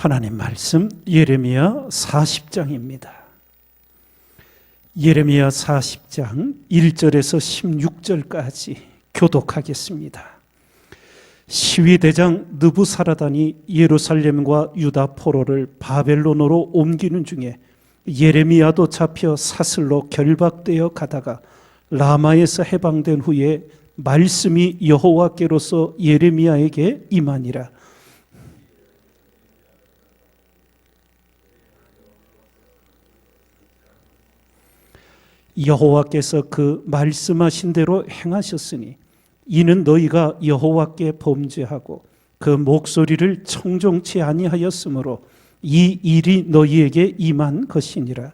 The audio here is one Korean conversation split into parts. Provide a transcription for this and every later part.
하나님 말씀 예레미야 40장입니다. 예레미야 40장 1절에서 16절까지 교독하겠습니다. 시위대장 느부사라단이 예루살렘과 유다 포로를 바벨론으로 옮기는 중에 예레미야도 잡혀 사슬로 결박되어 가다가 라마에서 해방된 후에 말씀이 여호와께로서 예레미야에게 임하니라. 여호와께서 그 말씀하신 대로 행하셨으니 이는 너희가 여호와께 범죄하고 그 목소리를 청종치 아니하였으므로 이 일이 너희에게 임한 것이니라.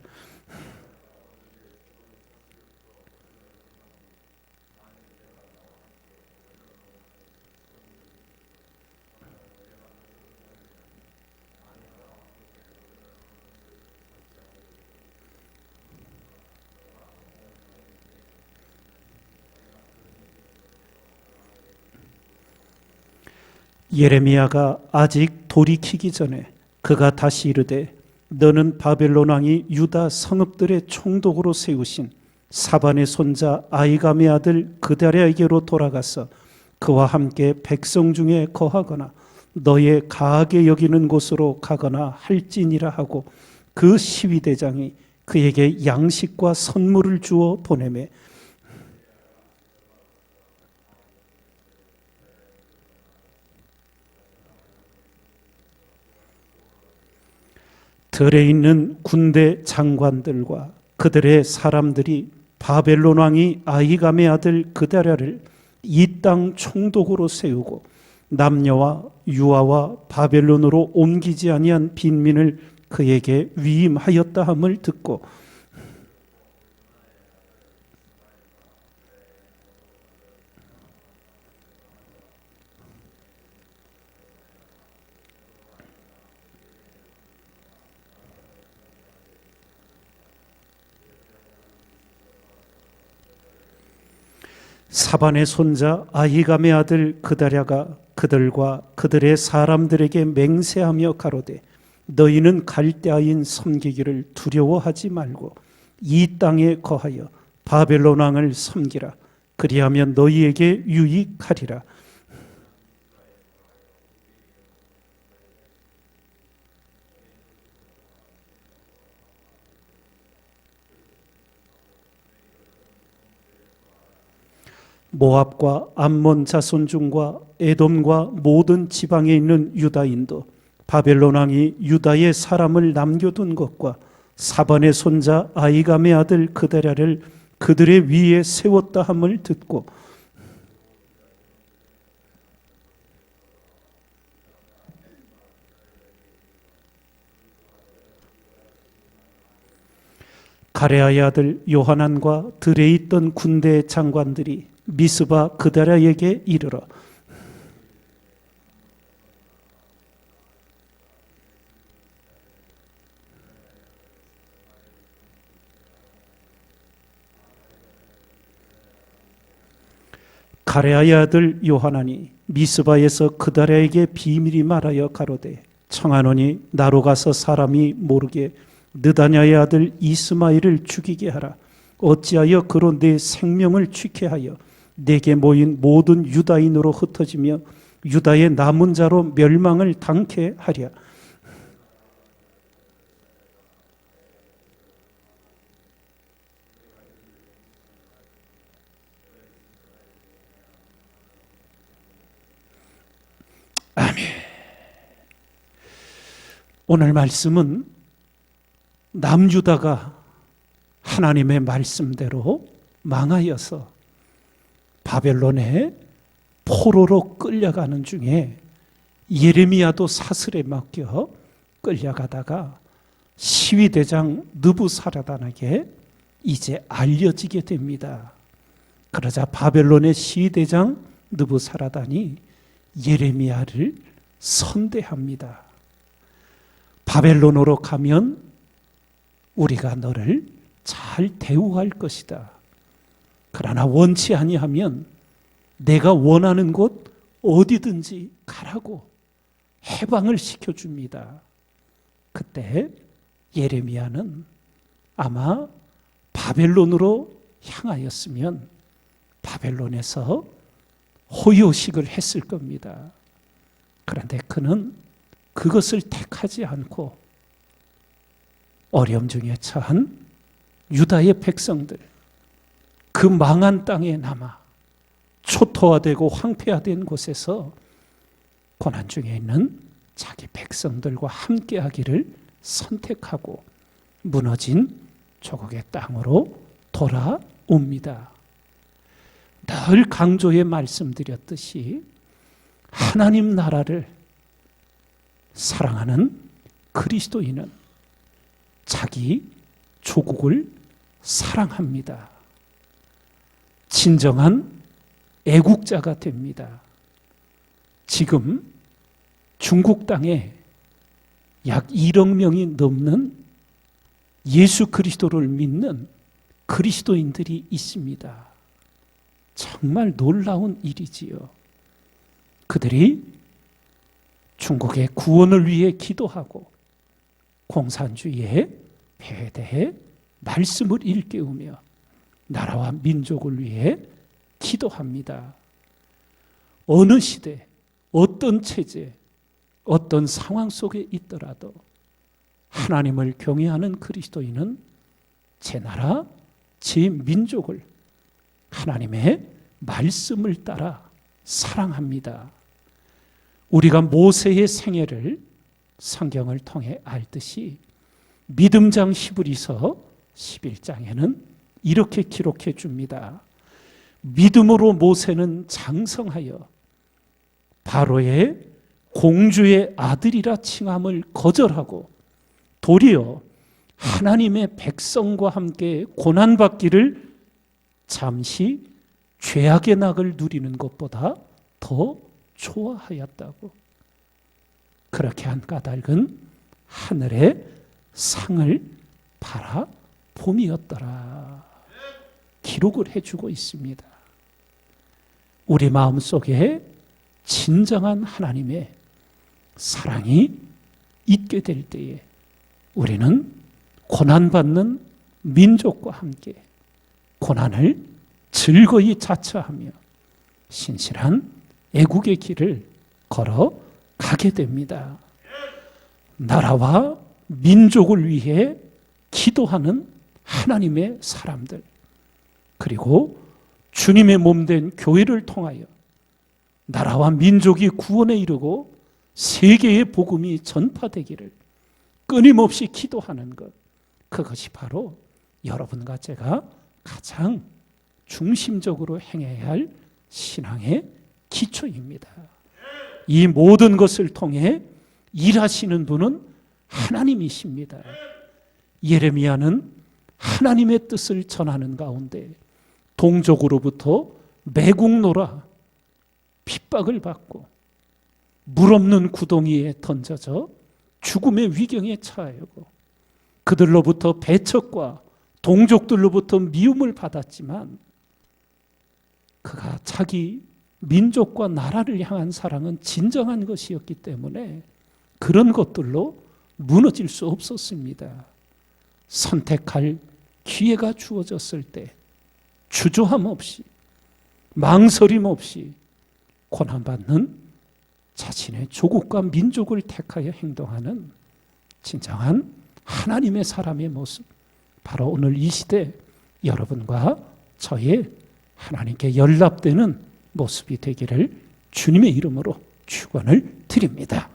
예레미야가 아직 돌이키기 전에 그가 다시 이르되 너는 바벨론 왕이 유다 성읍들의 총독으로 세우신 사반의 손자 아이감의 아들 그다랴에게로 돌아가서 그와 함께 백성 중에 거하거나 너의 가하게 여기는 곳으로 가거나 할지니라 하고 그 시위대장이 그에게 양식과 선물을 주어 보내매 들에 있는 군대 장관들과 그들의 사람들이 바벨론 왕이 아이감의 아들 그다랴를 이 땅 총독으로 세우고 남녀와 유아와 바벨론으로 옮기지 아니한 빈민을 그에게 위임하였다 함을 듣고 사반의 손자 아히감의 아들 그다랴가 그들과 그들의 사람들에게 맹세하며 가로되 너희는 갈대아인 섬기기를 두려워하지 말고 이 땅에 거하여 바벨론 왕을 섬기라. 그리하면 너희에게 유익하리라 모압과 암몬 자손 중과 에돔과 모든 지방에 있는 유다인도 바벨론 왕이 유다의 사람을 남겨둔 것과 사반의 손자 아이감의 아들 그다랴를 그들의 위에 세웠다 함을 듣고 가레아의 아들 요하난과 들에 있던 군대 장관들이 미스바 그다라에게 이르러 가레아의 아들 요하나니 미스바에서 그다라에게 비밀이 말하여 가로되 청하노니 나로 가서 사람이 모르게 느다냐의 아들 이스마엘을 죽이게 하라. 어찌하여 그로 내 생명을 취케 하여 내게 모인 모든 유다인으로 흩어지며 유다의 남은 자로 멸망을 당케 하랴. 아멘. 오늘 말씀은 남유다가 하나님의 말씀대로 망하여서 바벨론에 포로로 끌려가는 중에 예레미야도 사슬에 맡겨 끌려가다가 시위대장 느부사라단에게 이제 알려지게 됩니다. 그러자 바벨론의 시위대장 느부사라단이 예레미야를 선대합니다. 바벨론으로 가면 우리가 너를 잘 대우할 것이다. 그러나 원치 아니하면 내가 원하는 곳 어디든지 가라고 해방을 시켜 줍니다. 그때 예레미야는 아마 바벨론으로 향하였으면 바벨론에서 호요식을 했을 겁니다. 그런데 그는 그것을 택하지 않고 어려움 중에 처한 유다의 백성들, 그 망한 땅에 남아 초토화되고 황폐화된 곳에서 고난 중에 있는 자기 백성들과 함께하기를 선택하고 무너진 조국의 땅으로 돌아옵니다. 늘 강조해 말씀드렸듯이 하나님 나라를 사랑하는 그리스도인은 자기 조국을 사랑합니다. 진정한 애국자가 됩니다. 지금 중국 땅에 약 1억 명이 넘는 예수 그리스도를 믿는 그리스도인들이 있습니다. 정말 놀라운 일이지요. 그들이 중국의 구원을 위해 기도하고 공산주의의 폐해에 대해 말씀을 일깨우며 나라와 민족을 위해 기도합니다. 어느 시대, 어떤 체제, 어떤 상황 속에 있더라도 하나님을 경외하는 그리스도인은 제 나라, 제 민족을 하나님의 말씀을 따라 사랑합니다. 우리가 모세의 생애를 성경을 통해 알듯이 믿음장 히브리서 11장에는 이렇게 기록해 줍니다. 믿음으로 모세는 장성하여 바로의 공주의 아들이라 칭함을 거절하고 도리어 하나님의 백성과 함께 고난받기를 잠시 죄악의 낙을 누리는 것보다 더 좋아하였다고. 그렇게 한 까닭은 하늘의 상을 바라 봄이었더라. 기록을 해주고 있습니다. 우리 마음 속에 진정한 하나님의 사랑이 있게 될 때에 우리는 고난받는 민족과 함께 고난을 즐거이 자처하며 신실한 애국의 길을 걸어 가게 됩니다. 나라와 민족을 위해 기도하는 하나님의 사람들, 그리고 주님의 몸 된 교회를 통하여 나라와 민족이 구원에 이르고 세계의 복음이 전파되기를 끊임없이 기도하는 것. 그것이 바로 여러분과 제가 가장 중심적으로 행해야 할 신앙의 기초입니다. 이 모든 것을 통해 일하시는 분은 하나님이십니다. 예레미야는 하나님의 뜻을 전하는 가운데 동족으로부터 매국노라 핍박을 받고 물 없는 구덩이에 던져져 죽음의 위경에 처하고 그들로부터 배척과 동족들로부터 미움을 받았지만 그가 자기 민족과 나라를 향한 사랑은 진정한 것이었기 때문에 그런 것들로 무너질 수 없었습니다. 선택할 기회가 주어졌을 때 주저함 없이 망설임 없이 고난받는 자신의 조국과 민족을 택하여 행동하는 진정한 하나님의 사람의 모습. 바로 오늘 이 시대 여러분과 저의 하나님께 연락되는 모습이 되기를 주님의 이름으로 축원을 드립니다.